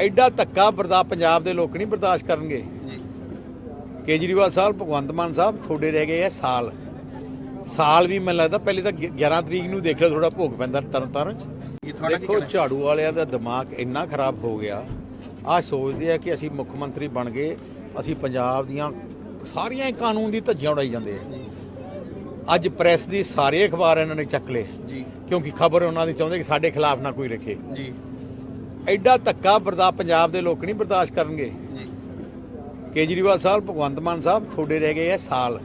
ਐਡਾ ਧੱਕਾ ਬਰਦਾ ਪੰਜਾਬ ਦੇ ਲੋਕ ਨਹੀਂ ਬਰਦਾਸ਼ਤ ਕਰਨਗੇ। ਕੇਜਰੀਵਾਲ ਸਾਹਿਬ ਭਗਵੰਤ ਮਾਨ ਸਾਹਿਬ ਤੁਹਾਡੇ ਰਹਿ ਗਏ ਆ ਸਾਲ। ਸਾਲ ਵੀ ਮੈਨੂੰ ਲੱਗਦਾ ਪਹਿਲੇ ਤਾਂ 11 ਤਰੀਕ ਨੂੰ ਦੇਖ ਲਿਓ ਥੋੜਾ ਭੋਗ ਪੈਂਦਾ ਤਰਨ ਤਾਰਨ ਕੀ ਦੇਖੋ? ਝਾੜੂ ਵਾਲਿਆਂ ਦਾ ਦਿਮਾਗ ਇੰਨਾ ਖਰਾਬ ਹੋ ਗਿਆ। ਆ ਸੋਚਦੇ ਆ ਕਿ ਅਸੀਂ ਮੁੱਖ ਮੰਤਰੀ ਬਣ ਗਏ ਅਸੀਂ ਪੰਜਾਬ ਦੀਆਂ ਸਾਰੀਆਂ ਕਾਨੂੰਨ ਦੀ ਧੱਜੀਆਂ ਉਡਾਈ ਜਾਂਦੇ ਆ। ਅੱਜ ਪ੍ਰੈਸ ਦੀ ਸਾਰੇ ਅਖਬਾਰ ਇਹਨਾਂ ਨੇ ਚੱਕ ਲਏ। ਜੀ। ਕਿਉਂਕਿ ਖਬਰ ਉਹਨਾਂ ਦੀ ਚਾਹੁੰਦੇ ਕਿ ਸਾਡੇ ਖਿਲਾਫ ਨਾ ਕੋਈ ਰੱਖੇ। ਜੀ। ਐਡਾ ਧੱਕਾ ਬਰਦਾ ਪੰਜਾਬ ਦੇ ਲੋਕ ਨਹੀਂ ਬਰਦਾਸ਼ਤ ਕਰਨਗੇ। ਜੀ। ਕੇਜਰੀਵਾਲ ਸਾਹਿਬ ਭਗਵੰਤ ਮਾਨ ਸਾਹਿਬ ਤੁਹਾਡੇ ਰਹਿ ਗਏ ਆ ਸਾਲ।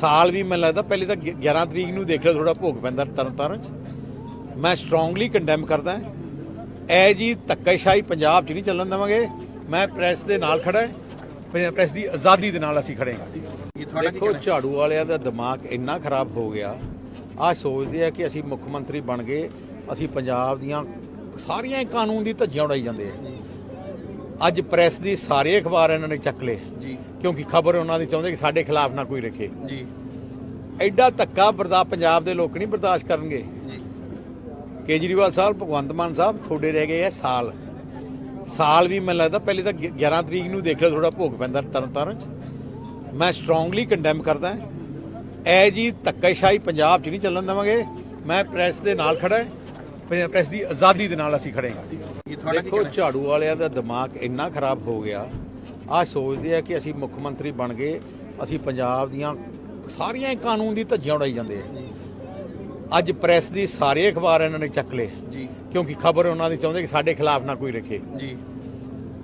ਸਾਲ ਵੀ ਮੈਨੂੰ ਲੱਗਦਾ ਪਹਿਲੇ ਤਾਂ 11 ਤਰੀਕ ਨੂੰ ਦੇਖ ਲਿਓ ਥੋੜਾ ਭੋਗ ਪੈਂਦਾ ਤਰਨ ਤਾਰਨ ਮੈਂ ਸਟਰੋਂਗਲੀ ਕੰਡੈਮ ਕਰਦਾ ਐ ਜੀ ਧੱਕੇਸ਼ਾਹੀ ਪੰਜਾਬ 'ਚ ਨਹੀਂ ਚੱਲਣ ਦੇਵਾਂਗੇ। ਮੈਂ ਪ੍ਰੈਸ ਦੇ ਨਾਲ ਖੜਾ ਹਾਂ। ਪ੍ਰੈਸ ਦੀ ਆਜ਼ਾਦੀ ਦੇ ਨਾਲ ਅਸੀਂ ਖੜੇ ਹਾਂ। ਦੇਖੋ? ਝਾੜੂ ਵਾਲਿਆਂ ਦਾ ਦਿਮਾਗ ਇੰਨਾ ਖਰਾਬ ਹੋ ਗਿਆ। ਆ ਸੋਚਦੇ ਆ ਕਿ ਅਸੀਂ ਮੁੱਖ ਮੰਤਰੀ ਬਣ ਗਏ। ਅਸੀਂ ਪੰਜਾਬ ਦੀਆਂ ਸਾਰੀਆਂ ਹੀ ਕਾਨੂੰਨ ਦੀ ਧੱਜੀਆਂ ਉਡਾਈ ਜਾਂਦੇ ਆ। ਅੱਜ ਪ੍ਰੈਸ ਦੀ ਸਾਰੇ ਅਖਬਾਰ ਇਹਨਾਂ ਨੇ ਚੱਕ ਲਏ। ਜੀ। ਕਿਉਂਕਿ ਖਬਰ ਉਹਨਾਂ ਦੀ ਚਾਹੁੰਦੇ ਕਿ ਸਾਡੇ ਖਿਲਾਫ ਨਾ ਕੋਈ ਰੱਖੇ। ਜੀ। ਐਡਾ ਧੱਕਾ ਬਰਦਾ ਪੰਜਾਬ ਦੇ ਲੋਕ ਨਹੀਂ ਬਰਦਾਸ਼ਤ ਕਰਨਗੇ। ਜੀ। ਕੇਜਰੀਵਾਲ ਸਾਹਿਬ ਭਗਵੰਤ ਮਾਨ ਸਾਹਿਬ ਤੁਹਾਡੇ ਰਹਿ ਗਏ ਆ ਸਾਲ। ਸਾਲ ਵੀ ਮੈਨੂੰ ਲੱਗਦਾ ਪਹਿਲੇ ਤਾਂ 11 ਤਰੀਕ ਨੂੰ ਦੇਖ ਲਿਓ ਥੋੜਾ ਭੋਗ ਪੈਂਦਾ ਤਰਨ ਤਾਰਨ ਮੈਂ ਸਟਰੋਂਗਲੀ ਕੰਡੈਮ ਕਰਦਾ ਐ ਜੀ ਧੱਕੇਸ਼ਾਹੀ ਪੰਜਾਬ 'ਚ ਨਹੀਂ ਚੱਲਣ ਦੇਵਾਂਗੇ। ਮੈਂ ਪ੍ਰੈਸ ਦੇ ਨਾਲ ਖੜਾ ਹਾਂ। ਪ੍ਰੈਸ ਦੀ ਆਜ਼ਾਦੀ ਦੇ ਨਾਲ ਅਸੀਂ ਖੜੇ ਹਾਂ। ਦੇਖੋ? ਝਾੜੂ ਵਾਲਿਆਂ ਦਾ ਦਿਮਾਗ ਇੰਨਾ ਖਰਾਬ ਹੋ ਗਿਆ। ਆ ਸੋਚਦੇ ਆ ਕਿ ਅਸੀਂ ਮੁੱਖ ਮੰਤਰੀ ਬਣ ਗਏ ਅਸੀਂ ਪੰਜਾਬ ਦੀਆਂ ਸਾਰੀਆਂ ਕਾਨੂੰਨ ਦੀ ਧੱਜੀਆਂ ਉਡਾਈ ਜਾਂਦੇ ਆ। ਅੱਜ ਪ੍ਰੈਸ ਦੀ ਸਾਰੇ ਅਖਬਾਰ ਇਹਨਾਂ ਨੇ ਚੱਕ ਲਏ। ਜੀ। ਕਿਉਂਕਿ ਖਬਰ ਉਹਨਾਂ ਦੀ ਚਾਹੁੰਦੇ ਕਿ ਸਾਡੇ ਖਿਲਾਫ ਨਾ ਕੋਈ ਰੱਖੇ। ਜੀ।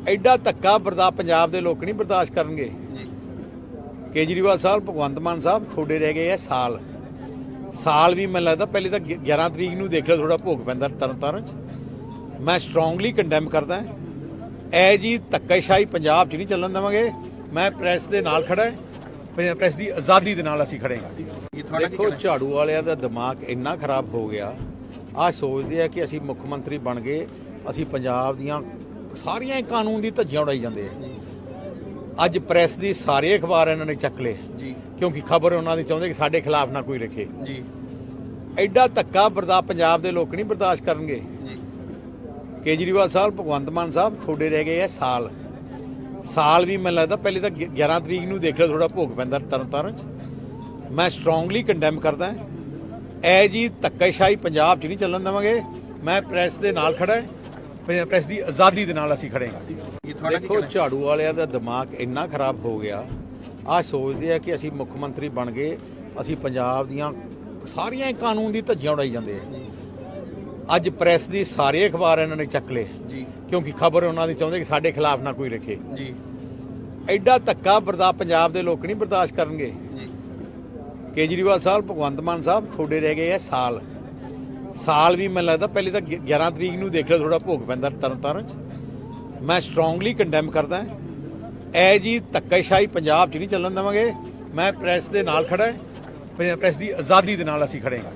ਐਡਾ ਧੱਕਾ ਬਰਦਾ ਪੰਜਾਬ ਦੇ ਲੋਕ ਨਹੀਂ ਬਰਦਾਸ਼ਤ ਕਰਨਗੇ। ਜੀ। ਕੇਜਰੀਵਾਲ ਸਾਹਿਬ ਭਗਵੰਤ ਮਾਨ ਸਾਹਿਬ ਤੁਹਾਡੇ ਰਹਿ ਗਏ ਆ ਸਾਲ। ਸਾਲ ਵੀ ਮੈਨੂੰ ਲੱਗਦਾ ਪਹਿਲੇ ਤਾਂ 11 ਤਰੀਕ ਨੂੰ ਦੇਖ ਲਿਓ ਥੋੜਾ ਭੋਗ ਪੈਂਦਾ ਤਰਨ ਤਾਰਨ ਮੈਂ ਸਟਰੋਂਗਲੀ ਕੰਡੈਮ ਕਰਦਾ ਐ ਜੀ ਧੱਕੇਸ਼ਾਹੀ ਪੰਜਾਬ 'ਚ ਨਹੀਂ ਚੱਲਣ ਦੇਵਾਂਗੇ। ਮੈਂ ਪ੍ਰੈਸ ਦੇ ਨਾਲ ਖੜਾ ਹਾਂ। ਪ੍ਰੈਸ ਦੀ ਆਜ਼ਾਦੀ ਦੇ ਨਾਲ ਅਸੀਂ ਖੜੇ ਹਾਂ। ਇਹ ਤੁਹਾਡਾ ਕੀ ਦੇਖੋ? ਝਾੜੂ ਵਾਲਿਆਂ ਦਾ ਦਿਮਾਗ ਇੰਨਾ ਖਰਾਬ ਹੋ ਗਿਆ। ਆ ਸੋਚਦੇ ਆ ਕਿ ਅਸੀਂ ਮੁੱਖ ਮੰਤਰੀ ਬਣ ਗਏ ਅਸੀਂ ਪੰਜਾਬ ਦੀਆਂ ਸਾਰੀਆਂ ਕਾਨੂੰਨ ਦੀ ਧੱਜੀਆਂ ਉਡਾਈ ਜਾਂਦੇ ਆ। ਅੱਜ ਪ੍ਰੈਸ ਦੀ ਸਾਰੇ ਅਖਬਾਰ ਇਹਨਾਂ ਨੇ ਚੱਕ ਲਏ। ਜੀ। ਕਿਉਂਕਿ ਖਬਰ ਉਹਨਾਂ ਦੀ ਚਾਹੁੰਦੇ ਕਿ ਸਾਡੇ ਖਿਲਾਫ ਨਾ ਕੋਈ ਰੱਖੇ। ਜੀ। ਐਡਾ ਧੱਕਾ ਬਰਦਾ ਪੰਜਾਬ ਦੇ ਲੋਕ ਨਹੀਂ ਬਰਦਾਸ਼ਤ ਕਰਨਗੇ। ਜੀ। ਕੇਜਰੀਵਾਲ ਸਾਹਿਬ ਭਗਵੰਤ ਮਾਨ ਸਾਹਿਬ ਤੁਹਾਡੇ ਰਹਿ ਗਏ ਆ ਸਾਲ। ਸਾਲ ਵੀ ਮੈਨੂੰ ਲੱਗਦਾ ਪਹਿਲੇ ਤਾਂ 11 ਤਰੀਕ ਨੂੰ ਦੇਖ ਲਿਓ ਥੋੜਾ ਭੋਗ ਪੈਂਦਾ ਤਰਨ ਤਾਰਨ ਮੈਂ ਸਟਰੋਂਗਲੀ ਕੰਡੈਮ ਕਰਦਾ ਐ ਜੀ ਧੱਕੇਸ਼ਾਹੀ ਪੰਜਾਬ 'ਚ ਨਹੀਂ ਚੱਲਣ ਦੇਵਾਂਗੇ। ਮੈਂ ਪ੍ਰੈਸ ਦੇ ਨਾਲ ਖੜਾ ਹਾਂ। ਪ੍ਰੈਸ ਦੀ ਆਜ਼ਾਦੀ ਦੇ ਨਾਲ ਅਸੀਂ ਖੜੇ ਹਾਂ। ਇਹ ਤੁਹਾਡਾ ਕੀ ਦੇਖੋ ਕਹਿਣਾ? ਝਾੜੂ ਵਾਲਿਆਂ ਦਾ ਦਿਮਾਗ ਇੰਨਾ ਖਰਾਬ ਹੋ ਗਿਆ। ਆ ਸੋਚਦੇ ਆ ਕਿ ਅਸੀਂ ਮੁੱਖ ਮੰਤਰੀ ਬਣ ਗਏ ਅਸੀਂ ਪੰਜਾਬ ਦੀਆਂ ਸਾਰੀਆਂ ਹੀ ਕਾਨੂੰਨ ਦੀ ਧੱਜੀਆਂ ਉਡਾਈ ਜਾਂਦੇ ਆ। ਅੱਜ ਪ੍ਰੈਸ ਦੀ ਸਾਰੇ ਅਖਬਾਰ ਇਹਨਾਂ ਨੇ ਚੱਕ ਲਏ। ਜੀ। ਕਿਉਂਕਿ ਖਬਰ ਉਹਨਾਂ ਦੀ ਚਾਹੁੰਦੇ ਕਿ ਸਾਡੇ ਖਿਲਾਫ ਨਾ ਕੋਈ ਰੱਖੇ। ਜੀ। ਐਡਾ ਧੱਕਾ ਬਰਦਾ ਪੰਜਾਬ ਦੇ ਲੋਕ ਨਹੀਂ ਬਰਦਾਸ਼ਤ ਕਰਨਗੇ। ਜੀ। ਕੇਜਰੀਵਾਲ ਸਾਹਿਬ ਭਗਵੰਤ ਮਾਨ ਸਾਹਿਬ ਤੁਹਾਡੇ ਰਹਿ ਗਏ ਆ ਸਾਲ। ਸਾਲ ਵੀ ਮੈਨੂੰ ਲੱਗਦਾ ਪਹਿਲੇ ਤਾਂ 11 ਤਰੀਕ ਨੂੰ ਦੇਖ ਲਿਓ ਥੋੜਾ ਭੋਗ ਪੈਂਦਾ ਤਰਨ ਤਾਰਨ ਮੈਂ ਸਟਰੋਂਗਲੀ ਕੰਡੈਮ ਕਰਦਾ ਐ ਜੀ ਧੱਕੇਸ਼ਾਹੀ ਪੰਜਾਬ 'ਚ ਨਹੀਂ ਚੱਲਣ ਦੇਵਾਂਗੇ। ਮੈਂ ਪ੍ਰੈਸ ਦੇ ਨਾਲ ਖੜਾ ਹਾਂ। ਪ੍ਰੈਸ ਦੀ ਆਜ਼ਾਦੀ ਦੇ ਨਾਲ ਅਸੀਂ ਖੜੇ ਹਾਂ।